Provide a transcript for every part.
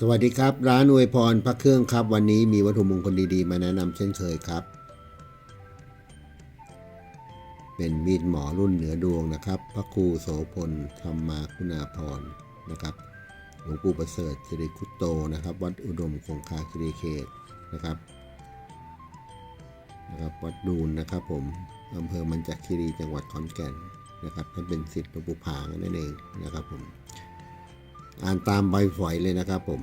สวัสดีครับ ร้านอวยพรพระเครื่องครับ วันนี้มีวัตถุมงคลดีๆ มาแนะนำเช่นเคยครับ เป็นมีดหมอรุ่นเหนือดวงนะครับ พระครูโสพลธรรมาคุณาพรนะครับหลวงปู่ประเสริฐสิริคุตโตนะครับ วัดอุดมคงคาสิริเขตนะครับนะครับวัดดูนนะครับ ผมอำเภอมันจากคีรีจังหวัดขอนแก่นนะครับท่านเป็นศิษย์หลวงปู่ผางนั่นเองนะครับผม อ่านตามใบฝอยเลยนะครับผม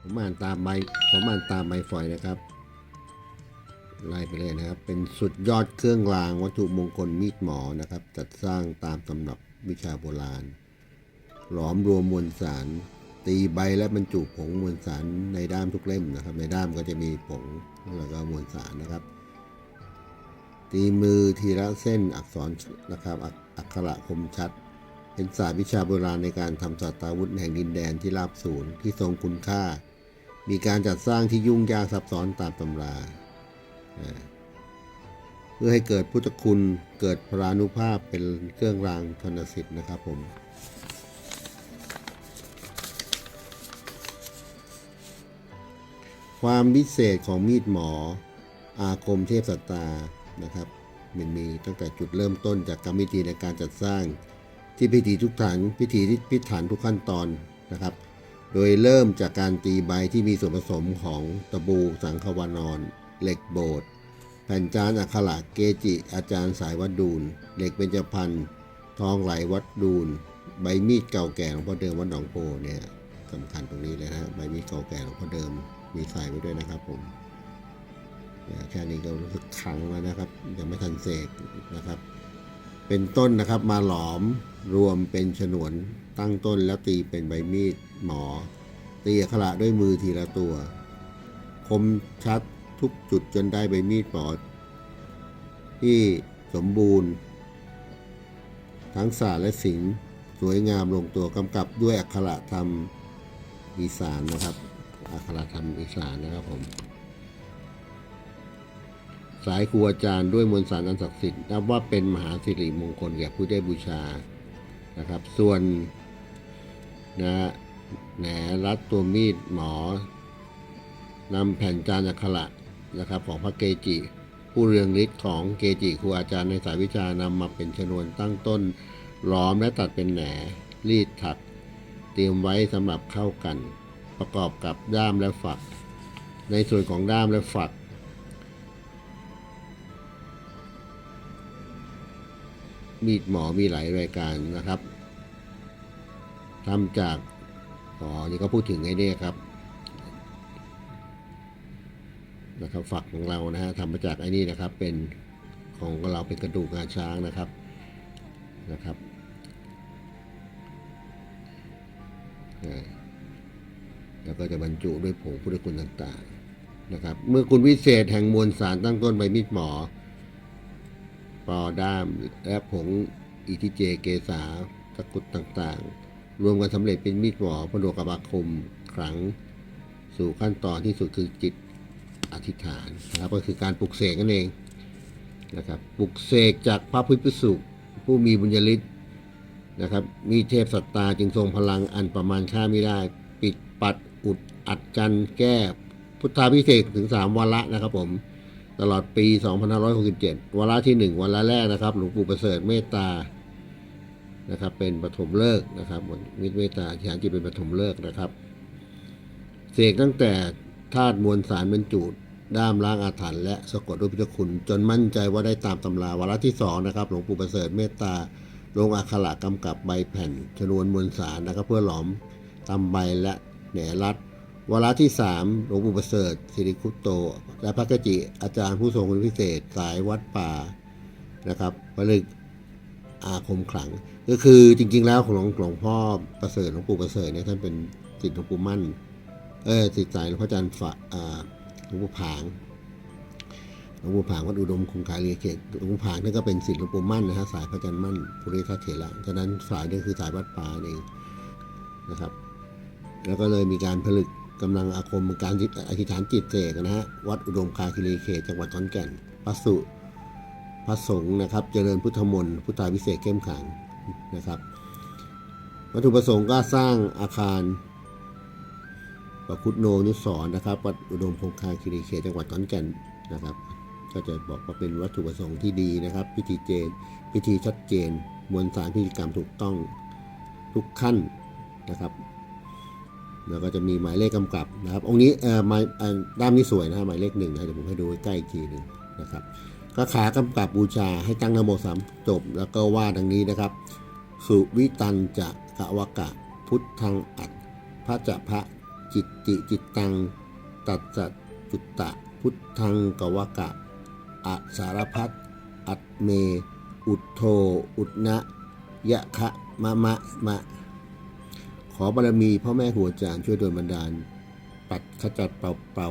ผมอ่านตามใบผมอ่านตามใบฝอยนะครับ ไล่ไปเลยนะครับ เป็นสุดยอดเครื่องรางวัตถุมงคลมีดหมอนะครับ จัดสร้างตามตำรับวิชาโบราณ หลอมรวมมวลสาร ตีใบและบรรจุผงมวลสารในด้ามทุกเล่มนะครับ ในด้ามก็จะมีผงแล้วก็มวลสารนะครับ ตีมือทีละเส้นอักษรนะครับอักขระคมชัด เป็นศาสตร์วิชาโบราณในการทำสัตราวุธแห่งดินแดนที่ราบสูญที่ทรงคุณค่า มีการจัดสร้างที่ยุ่งยากซับซ้อนตามตำราอ่าเพื่อให้เกิดพุทธคุณเกิดพรานุภาพเป็นเครื่องรางธนสิทธิ์นะครับผมความพิเศษของมีดหมอ อาคมเทพสัตตา นะครับมันมีตั้งแต่จุดเริ่มต้นจากกรรมวิธีในการจัดสร้าง ที่พิธีทุกฐานพิธีที่พิถันทุกขั้นตอนนะครับ โดยเริ่มจากการตีใบที่มีส่วนผสมของตะบูสังขวานอนเหล็กโบดแผ่นจานอักขระเกจิ อาจารย์สายวัดดูลเหล็กเบญจพรรณทองไหลวัดดูลใบมีดเก่าแก่หลวงพ่อเดิมวัดหนองโพเนี่ยสำคัญตรงนี้เลยนะฮะใบมีดเก่าแก่หลวงพ่อเดิมมีใส่ไว้ด้วยนะครับผม แค่นี้ก็รู้สึกขังแล้วนะครับ ยังไม่ทันเสกนะครับ เป็นต้นนะครับมาหลอมรวมเป็นฉนวนตั้งต้นแล้วตีเป็นใบมีดหมอ ตีอักขระด้วยมือทีละตัว คมชัดทุกจุดจนได้ใบมีดหมอที่สมบูรณ์ ทั้งศาสตร์และศิลป์สวยงามลงตัวกำกับด้วยอักขระธรรมอีสานนะครับอักขระธรรมอีสานนะครับผม สายครูอาจารย์ด้วยมนต์สารอันศักดิ์สิทธิ์นับว่าเป็นมหาสิริมงคลแก่ผู้ได้บูชานะครับ ส่วนนะแหนรัดตัวมีดหมอนำแผ่นจานอักขระนะครับ ของพระเกจิ ผู้เรืองฤทธิ์ของเกจิครูอาจารย์ในสายวิชานำมาเป็นชนวนตั้งต้นล้อมและตัดเป็นแหนรีดถัก เตรียมไว้สำหรับเข้ากัน ประกอบกับด้ามและฝัก ในส่วนของด้ามและฝัก มีดหมอมีหลายรายการนะครับทำจากอ๋อนี่ก็พูดถึงไอ้นี่ครับนะครับฝักของเรานะฮะทำมาจากไอ้นี่นะครับ เป็นของเราเป็นกระดูกงาช้างนะครับนะครับแล้วก็จะบรรจุด้วยผงพุทธคุณต่างๆนะครับ เมื่อคุณวิเศษแห่งมวลสารตั้งต้นใบมีดหมอ ปอด้าม และผงอิทิเจเกษาตะกุดต่างๆ รวมกันสำเร็จเป็นมีดหมอพระโลกบาคมขลังสู่ขั้นตอนที่สุดคือจิตอธิษฐานนะครับก็คือการปลุกเสกนั่นเองนะครับปลุกเสกจากพระพุทธสุผู้มีบุญญาฤทธิ์นะครับ มีเทพสัตตาจึงทรงพลังอันประมาณค่าไม่ได้ ปิดปัดอุดอัดจันแก้ พุทธาพิเศษถึง3วาระนะครับผม ตลอดปี 2567วาระที่ 1วันละแรกนะครับ หลวงปู่ประเสริฐเมตตานะครับ เป็นปฐมฤกษ์นะครับมิตรเมตตาอธิษฐานจิตเป็นปฐมฤกษ์นะครับ เสกตั้งแต่ธาตุมวลสารบรรจุด้ามล้างอาถรรพ์และสะกดด้วยพุทธคุณ จนมั่นใจว่าได้ตามตำราวาระที่2นะครับ หลวงปู่ประเสริฐเมตตาลงอักขระกำกับใบแผ่นชนวนมวลสารนะครับ เพื่อหลอมตำใบและแหนรัด วาระที่ 3 หลวงปู่ประเสริฐสิริคุตโต และพระกจิอาจารย์ผู้ทรงคุณพิเศษสายวัดป่านะครับผลึกอาคมขลัง ก็คือจริง ๆ แล้วของหลวงหลวงพ่อประเสริฐหลวงปู่ประเสริฐเนี่ยท่านเป็นศิษย์หลวงปู่มั่นเออศิษย์สายหลวงพ่ออาจารย์ฝ่าหลวงปู่ผางหลวงปู่ผางวัดอุดมคงคาเรียเขตหลวงปู่ผางนี่นก็เป็นศิษย์หลวงปู่มั่นนะฮะสายพระอาจารย์มั่นภูริทัตเถระฉะนั้นสายนี่คือสายวัดป่าเองนะครับ แล้วก็เลยมีการผลึก กำลังอาคมการอธิษฐานจิตเสกนะฮะวัดอุดมคาคิรีเขตจังหวัดขอนแก่นปัสสุพระสงฆ์นะครับ เจริญพุทธมนต์พุทธาวิเศษเข้มขังนะครับ วัตถุประสงค์ก็สร้างอาคารประคุตโนนุสรนะครับวัดอุดมคงคาคีรีเขตจังหวัดขอนแก่นนะครับ ก็จะบอกว่าเป็นวัตถุประสงค์ที่ดีนะครับ พิธีเจน พิธีชัดเจน มวลสารพิธีกรรมถูกต้องทุกขั้นนะครับ แล้วก็จะมีหมายเลขกำกับนะครับ องค์นี้เอ่อหมายด้ามนี้สวยนะฮะหมายเลขหนึ่งนะเดี๋ยวผมให้ดูใกล้ๆอีกทีหนึ่งนะครับก็ขากำกับบูชาให้ตั้งนโมสามจบ แล้วก็ว่าดังนี้นะครับ สุวิตันจะกะวะกะ พุทธังอัดพระจะพระจิตติจิตตัง ตัดจัดจุตตะ พุทธังกะวะกะอะสารพัดอัตเม อุทโท อุทนะยะคะมะมะมะ ขอบารมีพ่อแม่ครูอาจารย์ช่วยโดยบันดาล ปัดขจัดเป่าเป่า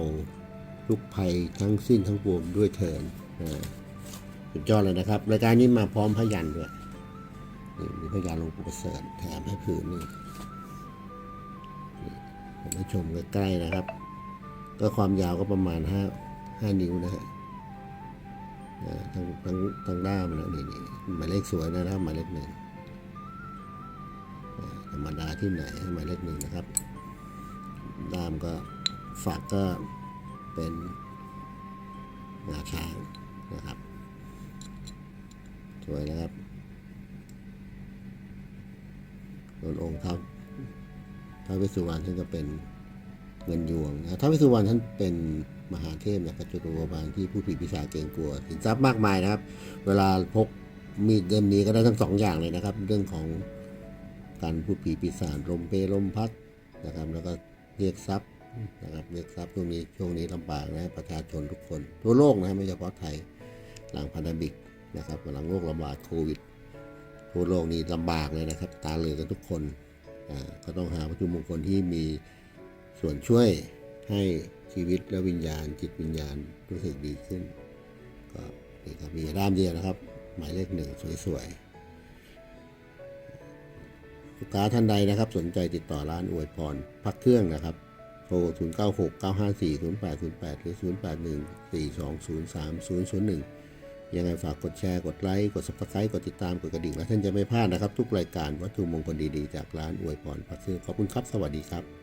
ทุกภัยทั้งสิ้นทั้งปวงด้วยเถินสุดยอดเลยนะครับ รายการนี้มาพร้อมพยันด้วยนี่มีพยันหลวงปู่ประเสริฐแถมให้ผืนนี่ผมให้ชมใกล้ๆนะครับ ก็ความยาวก็ประมาณห้าห้านิ้วนะฮะทั้งทั้งทั้งด้ามนะนี่นี่หมายเลขสวยนะครับหมายเลขหนึ่ง ธรรมดาที่ไหนให้มายเลขหนึ่งนะครับ ด้ามก็ฝักก็เป็นงาช้างนะครับ สวยนะครับส่วนองค์ท้าวท้าวเวสสุวรรณท่านก็เป็นเงินยวงนะท้าวเวสสุวรรณท่านเป็นมหาเทพนะครับจุลบาลที่ผู้ผีปีศาจเกรงกลัวสินทรัพย์มากมายนะครับ เวลาพกมีดเล่มนี้ก็ได้ทั้งสองอย่างเลยนะครับ เรื่องของ การพูดผีปีศาจลมเพลมพัดนะครับ แล้วก็เรียกทรัพย์นะครับเรียกทรัพย์ช่วงนี้ช่วงนี้ลำบากนะประชาชนทุกคนทั่วโลกนะไม่เฉพาะไทยหลังพันธมิกนะครับหลังโรคระบาดโควิดทั่วโลกนี้ลำบากเลยนะครับ ตาเหลือกกันทุกคนอ่าก็ต้องหาวัตถุมงคลที่มีส่วนช่วยให้ชีวิตและวิญญาณ จิตวิญญาณรู้สึกดีขึ้น ก็นี่ครับมีด้ามเดียวนะครับ หมายเลขหนึ่งสวยๆ ลูกค้าท่านใดนะครับ สนใจติดต่อร้านอวยพรพักเครื่องนะครับโทร 0 9 6 9 5 4 0 8 0 8 หรือ 0 8 1 4 2 0 3 0 0 1 ยังไงฝากกดแชร์ กดไลค์ กด subscribe กดติดตาม กดกระดิ่ง และท่านจะไม่พลาดนะครับ ทุกรายการวัตถุมงคลดี ๆ จากร้านอวยพรพักเครื่องขอบคุณครับ สวัสดีครับ